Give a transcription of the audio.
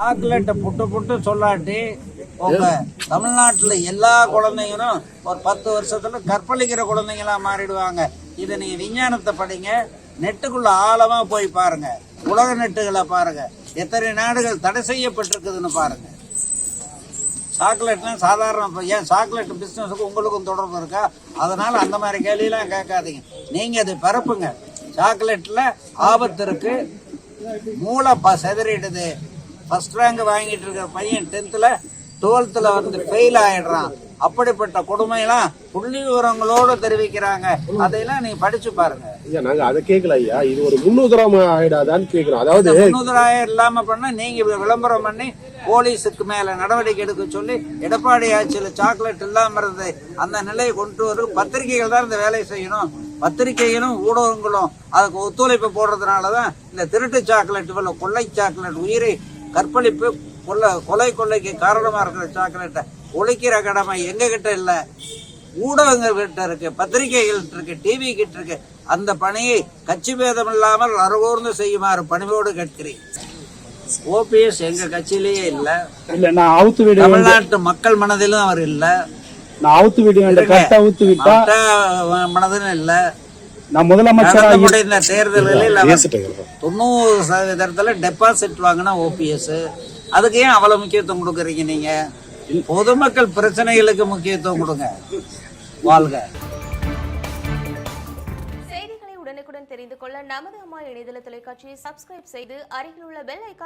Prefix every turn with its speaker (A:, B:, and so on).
A: சாக்லேட்டை புட்டு புட்டு சொல்லாட்டி உங்க தமிழ்நாட்டுல எல்லா குழந்தைங்களும் ஒரு பத்து வருஷத்துல கற்பழிக்கிற குழந்தைங்களா மாறிடுவாங்க. இதை நீங்க விஞ்ஞானத்தை படிங்க நெட்டுக்குள்ள ஆழமா போய் பாருங்க. உலக நெட்டுகளை பாருங்க. எத்தனை நாடுகள் தடை செய்யப்பட்டிருக்குதுன்னு பாருங்க. சாக்லேட்லாம் சாதாரண ஏன் சாக்லேட் பிஸ்னஸுக்கு உங்களுக்கும் தொடர்பு இருக்கா? அதனால அந்த மாதிரி கேள்வியெல்லாம் கேட்காதீங்க. நீங்க அதை பரப்புங்க. சாக்லேட்ல ஆபத்து இருக்கு. மூளை ப செதறிடுது. ஃபர்ஸ்ட் ரேங்க் வாங்கிட்டு இருக்கிற பையன் டென்த்தில் டுவெல்த்தில் வந்து ஃபெயில் ஆயிடுறான். அப்படிப்பட்ட கொடுமையெல்லாம் புள்ளி விவரங்களோடு தெரிவிக்கிறாங்க. அதையெல்லாம் நீ படிச்சு பாருங்க.
B: ஐயா நாங்க அதை கேட்கல ஐயா. இது ஒரு முன்னுதாரணம் ஆயிடாதான்னு கேக்குறோம் அதாவது
A: முன்னுதாராயம் இல்லாம பண்ண நீங்க விளம்பரம் பண்ணி போலீஸுக்கு மேல நடவடிக்கை எடுக்க சொல்லி எடப்பாடி ஆட்சியில் சாக்லேட் இல்லாம இருந்தது அந்த நிலையை கொண்டு வரும் பத்திரிகைகள் தான் இந்த வேலையை செய்யணும். பத்திரிகைகளும் ஊடகங்களும் அதுக்கு ஒத்துழைப்பு போடுறதுனால தான் இந்த திருட்டு சாக்லேட் கொள்ளை சாக்லேட் உயிரை கற்பழிப்பு கொள்ளை கொலை கொள்ளைக்கு காரணமா இருக்கிற சாக்லேட்டை ஒழிக்கிற கடமை எங்க கிட்ட இல்லை. ஊடகங்கள் கிட்ட இருக்கு பத்திரிகைகள் இருக்கு டிவி கிட்ட இருக்கு. அந்த பணியை கட்சி பேதம் இல்லாமல் அறுகூர்ந்து செய்யுமாறு பணிவோடு கேட்கிறேன். ஓபிஎஸ் எங்க கட்சியிலேயே இல்ல.
C: இல்ல நான் அவுத்து விடு
A: தமிழ்நாட்டு மக்கள் மனதிலும் அவர் இல்ல.
C: நான் அவுத்து விடு
A: மற்ற மனதிலும் இல்ல.
C: நான் முதலமைச்சரா
A: நடந்து முடிந்த தேர்தலில் அவர்
B: பேசிட்டேங்க
A: தொண்ணூறு சதவீதத்துல டெபாசிட் வாங்கின ஓபிஎஸ் அதுக்கு ஏன் அவ்வளவு முக்கியத்துவம் கொடுக்குறீங்க நீங்க? பொதுமக்கள் பிரச்சனைகளுக்கு முக்கியத்துவம் கொடுங்க. வாழ்க.
D: செய்திகளை உடனுக்குடன் தெரிந்து கொள்ள நமது அம்மா இணையதள தொலைக்காட்சியை சப்ஸ்கிரைப் செய்து அருகில் உள்ள பெல் ஐக்கான்